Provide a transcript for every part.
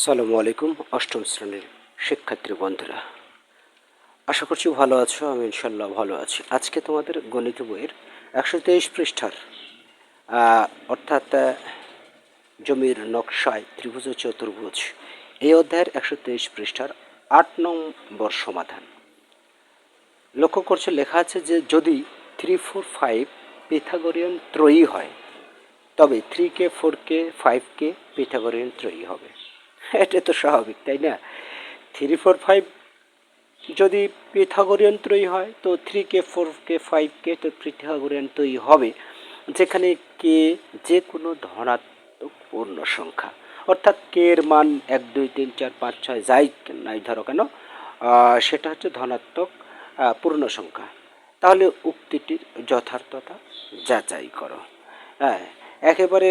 আসসালামু আলাইকুম, অষ্টম শ্রেণির শিক্ষার্থী বন্ধুরা। আশা করছি ভালো আছো, আমি ইনশাল্লাহ ভালো আছি। আজকে তোমাদের গণিত বইয়ের একশো তেইশ পৃষ্ঠার অর্থাৎ জমির নকশায় ত্রিভুজ চতুর্ভুজ, এই অধ্যায়ের একশো তেইশ পৃষ্ঠার আট নম্বর সমাধান। লক্ষ্য করছে, লেখা আছে যে যদি থ্রি ফোর ফাইভ পিথাগোরিয়ান ত্রয়ী হয়, তবে three k four k, five k Pythagorean ত্রয়ী হবে। এটা তো স্বাভাবিক, তাই না? থ্রি ফোর ফাইভ যদি পিথাগোরিয়ান ত্রয়ী হয়, তো three k four k five k তো পিথাগোরিয়ান ত্রয়ী হবে। যেখানে কে যে কোনো ধনাত্মক পূর্ণ সংখ্যা। অর্থাৎ কে এর মান এক, দুই, তিন, চার, পাঁচ, ছয়, যাই নাই ধরো কেন সেটা হচ্ছে ধনাত্মক পূর্ণ সংখ্যা। তাহলে উক্তিটির যথার্থতা যাচাই করো। হ্যাঁ একেবারে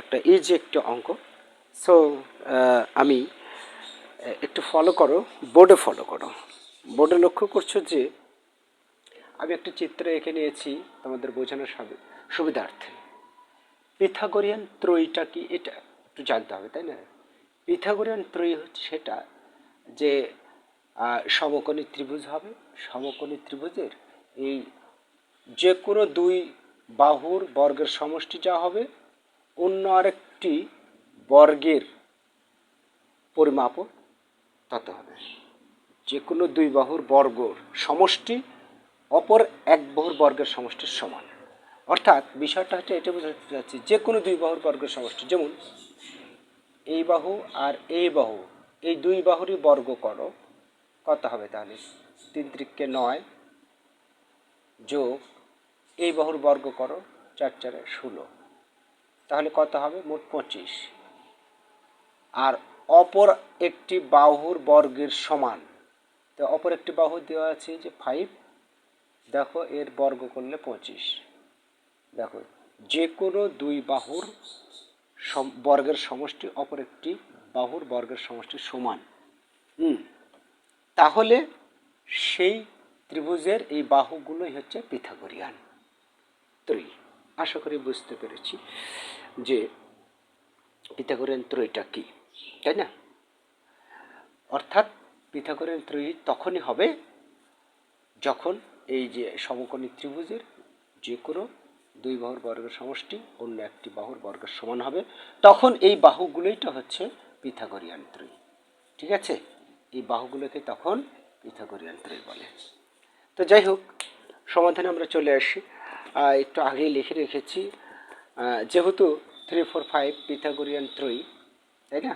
একটা ইজি একটা অঙ্ক। সো আমি একটু ফলো করো বোর্ডে ফলো করো। বোর্ডে লক্ষ্য করছ যে, আমি একটি চিত্র এঁকে নিয়েছি তোমাদের বোঝানোর সুবি- সুবিধার্থে। পিথাগোরিয়ান ত্রয়ীটা কি, এটা একটু জানতে হবে, তাই না? পিথাগোরিয়ান ত্রয়ী হচ্ছে সেটা যে সমকোণী ত্রিভুজ হবে। সমকোণী ত্রিভুজের এই যে কোনো দুই বাহুর বর্গের সমষ্টি যা হবে, অন্য আরেকটি বর্গের পরিমাপও তত হবে। যে কোনো দুই বাহুর বর্গর সমষ্টি অপর এক বাহুর বর্গের সমষ্টির সমান। অর্থাৎ বিষয়টা হচ্ছে এটা বোঝাতে চাচ্ছি যে কোনো দুই বাহুর বর্গের সমষ্টি যেমন এই বাহু আর এই বাহু এই দুই বাহুরই বর্গ করো কত হবে তাহলে? তিন ত্রিককে নয় যোগ এই বাহুর বর্গ করো চার চারে ষোলো। তাহলে কত হবে? মোট পঁচিশ। আর অপর একটি বাহুর বর্গের সমান। তো অপর একটি বাহু দেওয়া আছে যে ফাইভ দেখো এর বর্গ করলে পঁচিশ। দেখো যে কোনো দুই বাহুর বর্গের সমষ্টি অপর একটি বাহুর বর্গের সমষ্টির সমান। তাহলে সেই ত্রিভুজের এই বাহুগুলোই হচ্ছে পিথাগোরিয়ান। ত্রয়ী, আশা করি বুঝতে পেরেছি যে পিথাগোরিয়ান ত্রয়ীটা কি। তাই না? অর্থাৎ পিথাগোরিয়ান ত্রয়ী তখনই হবে যখন এই যে সমকোণী ত্রিভুজের যে কোনো দুই বাহুর বর্গের সমষ্টি অন্য একটি বাহুর বর্গের সমান হবে, তখন এই বাহুগুলোইটা হচ্ছে পিথাগোরিয়ান ত্রয়ী। ঠিক আছে? এই বাহুগুলোকে তখন পিথাগোরিয়ান ত্রয়ী বলে। তো যাই হোক, সমাধানে আমরা চলে আসি। একটু আগেই লিখে রেখেছি যেহেতু থ্রি ফোর ফাইভ পিথাগোরিয়ান ত্রয়ী, তাই না?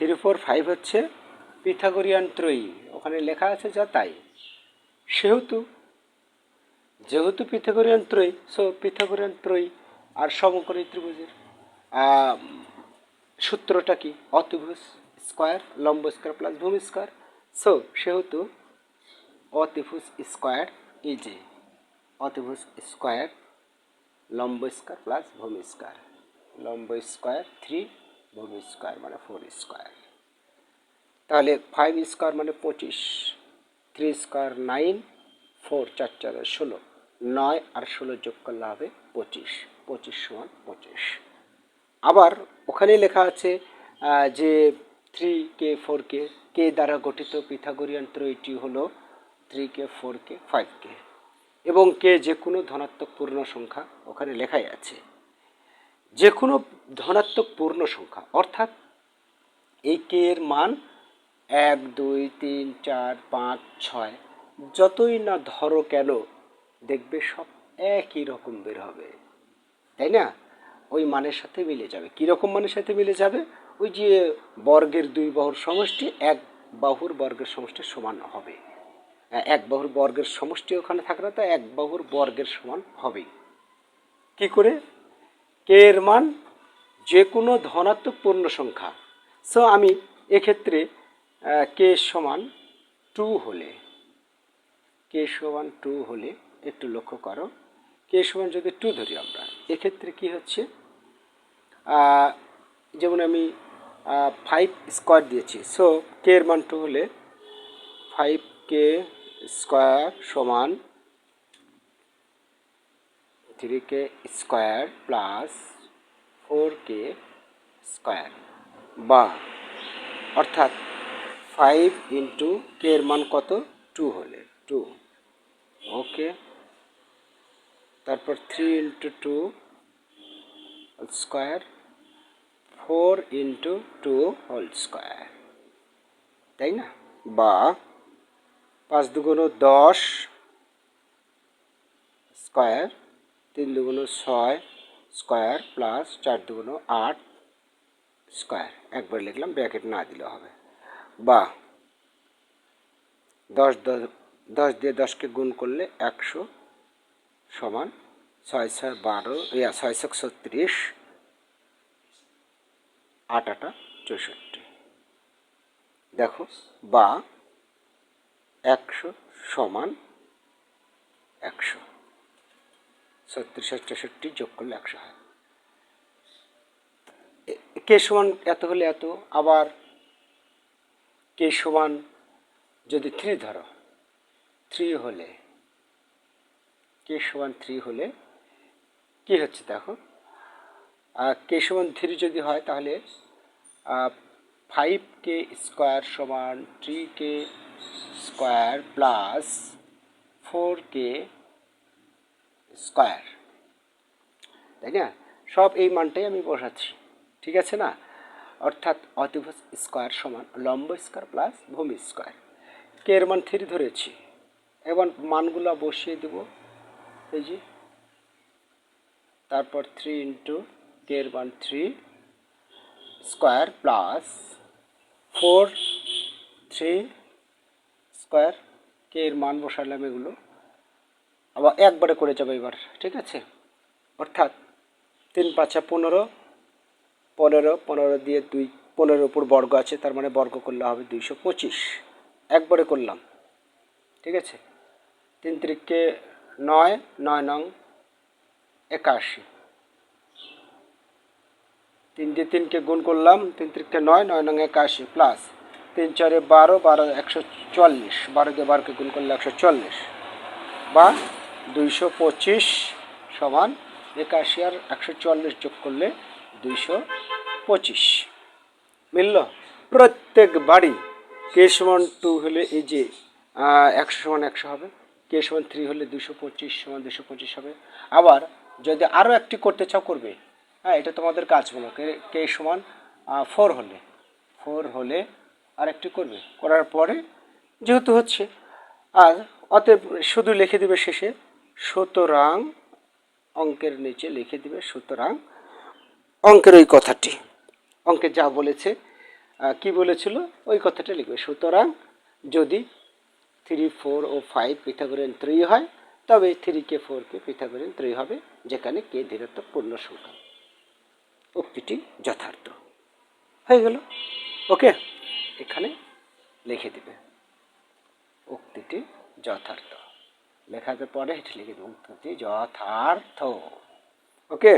থ্রি ফোর ফাইভ হচ্ছে পিথাগোরিয়ান ত্রয়ী। ওখানে লেখা আছে যা তাই। সেহেতু, যেহেতু পিথাগোরিয়ান ত্রয়ী সো পিথাগোরিয়ান ত্রয়ী আর সমকোণী ত্রিভুজের সূত্রটা কি? অতিভুজ স্কোয়ার, লম্ব স্কোয়ার প্লাস ভূমি স্কোয়ার। সো সেহেতু অতিভুজ স্কোয়ার ইজ এ অতিভুজ স্কোয়ার, লম্ব স্কোয়ার প্লাস ভূমি স্কোয়ার। লম্ব স্কোয়ার থ্রি ভূমি স্কোয়ার মানে ফোর স্কোয়ার। তাহলে ফাইভ স্কোয়ার মানে পঁচিশ থ্রি স্কোয়ার নাইন ফোর চার চার, ষোলো, নয় আর ষোলো যোগ করলে হবে পঁচিশ পঁচিশ সমান পঁচিশ। আবার ওখানে লেখা আছে যে থ্রি কে ফোর কে কে দ্বারা গঠিত পিথাগোরিয়ান ত্রয়টি হলো three k four k five k. এবং কে যে কোনো ধনাত্মক পূর্ণ সংখ্যা ওখানে লেখাই আছে। যে কোনো ধনাত্মক পূর্ণ সংখ্যা, অর্থাৎ এই কে এর মান এক, দুই, তিন, চার, পাঁচ, ছয়, যতই না ধরো কেন, দেখবে সব একই রকম বের হবে। তাই না? ওই মানের সাথে মিলে যাবে। কীরকম মানের সাথে মিলে যাবে? ওই যে বর্গের দুই বাহুর সমষ্টি, এক বাহুর বর্গের সমষ্টি সমান হবে। এক বাহুর বর্গের সমষ্টি ওখানে থাকলে তো এক বাহুর বর্গের সমান হবেই। কি করে? কে এর মান যে কোনো ধনাত্মক পূর্ণ সংখ্যা। সো আমি এক্ষেত্রে কে সমান টু হলে কে সমান টু হলে একটু লক্ষ্য করো। কে সমান যদি টু ধরি আমরা, এক্ষেত্রে কি হচ্ছে? যেমন আমি ফাইভ স্কোয়ার দিয়েছি। সো কে এর মান টু হলে ফাইভ কে স্কোয়ার সমান three k square plus four k square. বা, অর্থাৎ ফাইভ ইন্টু কে এর মান কত? টু হলে, টু। ওকে। তারপর three into two square, four into two whole square. তাই না? বা, পাঁচ দুগুণ দশ স্কোয়ার তিন দুগুণ ছয় স্কোয়ার প্লাস চার দুগুণ আট স্কোয়ার। একবার লিখলাম, ব্র্যাকেট না দিলে হবে। বা, দশ দশ দিয়ে দশকে গুণ করলে একশো সমান ছয় ছয় বারো, ইয়া, ছয় ছয় ছত্রিশ, আট আটা চৌষট্টি। দেখো, বা, একশো সমান একশো। ছত্রিশ চৌষট্টি যোগ করলে একশো হয়। কে সমান এত হলে এত? আবার কে সমান যদি থ্রি ধরো থ্রি হলে, কে সমান থ্রি হলে কি হচ্ছে দেখো? কে সমান থ্রি যদি হয় তাহলে ফাইভ কে স্কোয়ার সমান three k square plus four k square. তাই না? সব এই মানটাই আমি বসাচ্ছি। ঠিক আছে না? অর্থাৎ অতিভুজ স্কোয়ার সমান লম্ব স্কোয়ার প্লাস ভূমি স্কোয়ার। কে এর মান থ্রি ধরেছি? এবার মানগুলো বসিয়ে দেব। এই যে। তারপর থ্রি ইন্টু কে এর মান three square plus four three square. K এর মান বসালাম এগুলো? আবার একবারে করে যাবে এবার, ঠিক আছে? অর্থাৎ তিন পাঁচা পনেরো পনেরো পনেরো দিয়ে দুই, পনেরোর উপর বর্গ আছে, তার মানে বর্গ করলে হবে দুইশো পঁচিশ। একবারে করলাম, ঠিক আছে? তিন তিরিককে নয় নয় নং একাশি। তিন দিয়ে তিনকে গুণ করলাম, তিন তিরিককে নয় নয় নং একাশি প্লাস তিন চারে বারো বারো একশো চল্লিশ, বারো দিয়ে বারোকে গুণ করলে একশো চল্লিশ। বা দুইশো পঁচিশ সমান একাশি আর একশো চল্লিশ যোগ করলে দুইশো পঁচিশ। মিলল? প্রত্যেক বাড়ি কে সমান টু হলে এই যে একশো সমান একশো হবে, কে সমান থ্রি হলে দুশো পঁচিশ সমান দুশো পঁচিশ হবে। আবার যদি আরও একটি করতে চাও করবে হ্যাঁ এটা তোমাদের কাজ হলো কে কে সমান ফোর হলে ফোর হলে আর একটি করবে। করার পরে যেহেতু হচ্ছে, আর অতএব শুধু লিখে দেবে শেষে সুতরাং অঙ্কের নিচে লিখে দিবে, সুতরাং অঙ্কের ওই কথাটি। অঙ্কে যা বলেছে কি বলেছিল? ওই কথাটা লিখবে, সুতরাং যদি থ্রি ফোর ও ফাইভ পিথাগোরিয়ান থ্রি হয়, তবে three k four k Pythagorean three হবে, যেখানে কে ধীরত্ব পূর্ণ সংখ্যা। উক্তিটি যথার্থ। হয়ে গেল। ওকে? এখানে লিখে দিবে। উক্তিটি যথার্থ। লেখাতে পরে এটা লিখে দেবো। যথার্থ। ওকে